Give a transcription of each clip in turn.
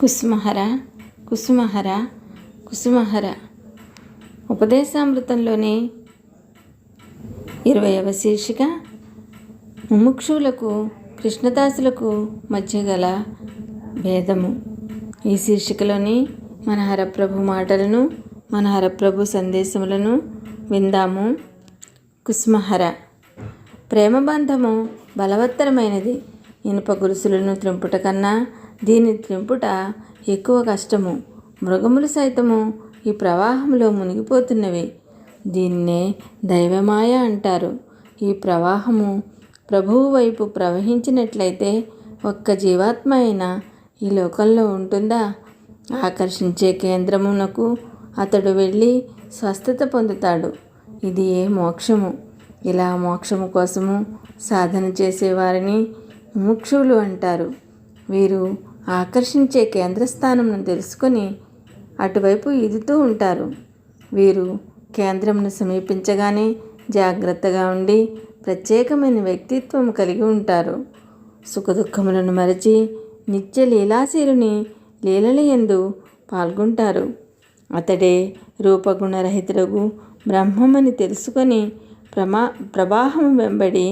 కుసుమహర కుసుమహర కుసుమహర. ఉపదేశామృతంలోని ఇరవైవ శీర్షిక ముముక్షువులకు కృష్ణదాసులకు మధ్య గల భేదము. ఈ శీర్షికలోని మన హరప్రభు మాటలను మన హరప్రభు సందేశములను విందాము. కుసుమహర. ప్రేమబంధము బలవత్తరమైనది. ఇనుప గురుసులను త్రింపుట కన్నా దీని త్రింపుట ఎక్కువ కష్టము. మృగములు సైతము ఈ ప్రవాహంలో మునిగిపోతున్నవి. దీన్నే దైవమాయ అంటారు. ఈ ప్రవాహము ప్రభువు వైపు ప్రవహించినట్లయితే ఒక్క జీవాత్మ అయినా ఈ లోకంలో ఉంటుందా? ఆకర్షించే కేంద్రమునకు అతడు వెళ్ళి స్వస్థత పొందుతాడు. ఇది ఏ మోక్షము? ఇలా మోక్షము కోసము సాధన చేసేవారిని ముముక్షువులు అంటారు. వీరు ఆకర్షించే కేంద్రస్థానంను తెలుసుకొని అటువైపు ఈదుతూ ఉంటారు. వీరు కేంద్రంను సమీపించగానే జాగ్రత్తగా ఉండి ప్రత్యేకమైన వ్యక్తిత్వం కలిగి ఉంటారు. సుఖదుఖములను మరచి నిత్య లీలాశీలుని లీలల ఎందు పాల్గొంటారు. అతడే రూపగుణరహితులకు బ్రహ్మమని తెలుసుకొని ప్రమా ప్రవాహం వెంబడి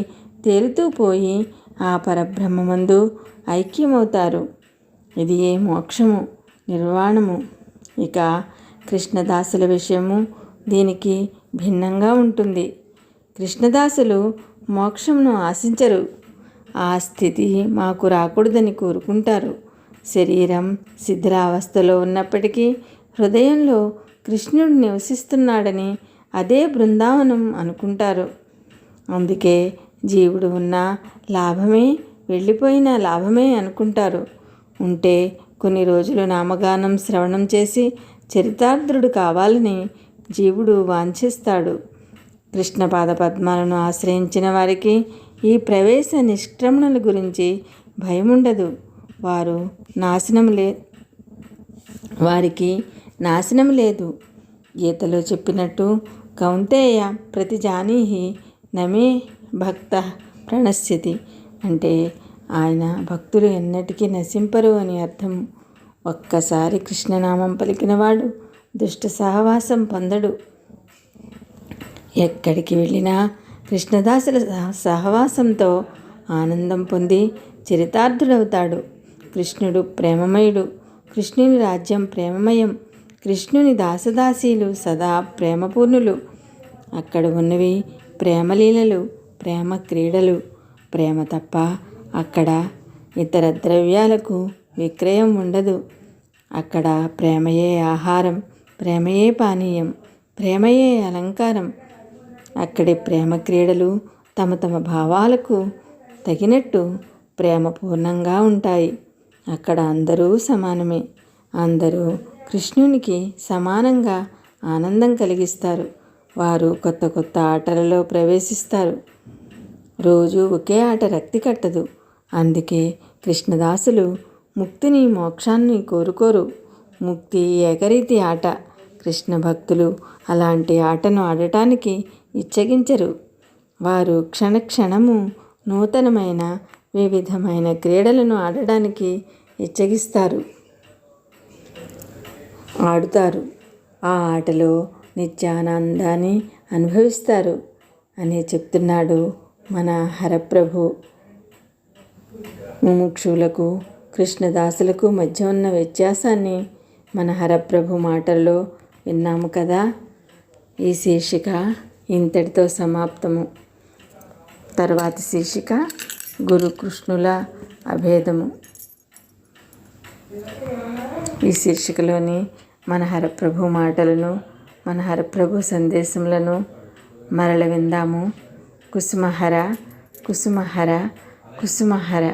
తేలుతూ పోయి ఆ పరబ్రహ్మమందు ఐక్యమవుతారు. ఇది ఏ మోక్షము నిర్వాణము. ఇక కృష్ణదాసుల విషయము దీనికి భిన్నంగా ఉంటుంది. కృష్ణదాసులు మోక్షమును ఆశించరు. ఆ స్థితి మాకు రాకూడదని కోరుకుంటారు. శరీరం శిథిలావస్థలో ఉన్నప్పటికీ హృదయంలో కృష్ణుడు నివసిస్తున్నాడని అదే బృందావనం అనుకుంటారు. అందుకే జీవుడు ఉన్న లాభమే వెళ్ళిపోయిన లాభమే అనుకుంటారు. ఉంటే కొన్ని రోజులు నామగానం శ్రవణం చేసి చరితార్థుడు కావాలని జీవుడు వాంఛిస్తాడు. కృష్ణపాద పద్మాలను ఆశ్రయించిన వారికి ఈ ప్రవేశ నిష్క్రమణల గురించి భయం ఉండదు వారు నాశనం లే వారికి నాశనం లేదు. గీతలో చెప్పినట్టు కౌంతేయ ప్రతి జానీహి నమే భక్త ప్రణశ్యతి. అంటే ఆయన భక్తులు ఎన్నటికీ నశింపరు అని అర్థం. ఒక్కసారి కృష్ణనామం పలికినవాడు దుష్ట సహవాసం పొందడు. ఎక్కడికి వెళ్ళినా కృష్ణదాసుల సహవాసంతో ఆనందం పొంది చరితార్థుడవుతాడు. కృష్ణుడు ప్రేమమయుడు. కృష్ణుని రాజ్యం ప్రేమమయం. కృష్ణుని దాసదాసీలు సదా ప్రేమపూర్ణులు. అక్కడ ఉన్నవి ప్రేమలీలలు. ప్రేమ క్రీడలు. ప్రేమ తప్ప అక్కడ ఇతర ద్రవ్యాలకు విక్రయం ఉండదు. అక్కడ ప్రేమయే ఆహారం ప్రేమయే పానీయం ప్రేమయే అలంకారం. అక్కడి ప్రేమ క్రీడలు తమ తమ భావాలకు తగినట్టు ప్రేమపూర్ణంగా ఉంటాయి. అక్కడ అందరూ సమానమే. అందరూ కృష్ణునికి సమానంగా ఆనందం కలిగిస్తారు. వారు కొత్త కొత్త ఆటలలో ప్రవేశిస్తారు. రోజు ఒకే ఆట రక్తి కట్టదు. అందుకే కృష్ణదాసులు ముక్తిని మోక్షాన్ని కోరుకోరు. ముక్తి ఏకరీతి ఆట. కృష్ణ భక్తులు అలాంటి ఆటను ఆడటానికి ఇచ్చగించరు. వారు క్షణక్షణము నూతనమైన వివిధమైన క్రీడలను ఆడడానికి ఇచ్చగిస్తారు. ఆడుతారు. ఆ ఆటలో నిత్యానందాన్ని అనుభవిస్తారు. అని చెప్తున్నాడు మన హరప్రభు ముముక్షులకు కృష్ణదాసులకు మధ్య ఉన్న వ్యత్యాసాన్ని మన హరప్రభు మాటల్లో విన్నాము కదా? ఈ శీర్షిక ఇంతటితో సమాప్తము. తర్వాత శీర్షిక గురుకృష్ణుల అభేదము. ఈ శీర్షికలోని మన హరప్రభు మాటలను మన హరప్రభు సందేశములను మరల విందాము. కుసుమహర కుసుమహర కుసుమహర.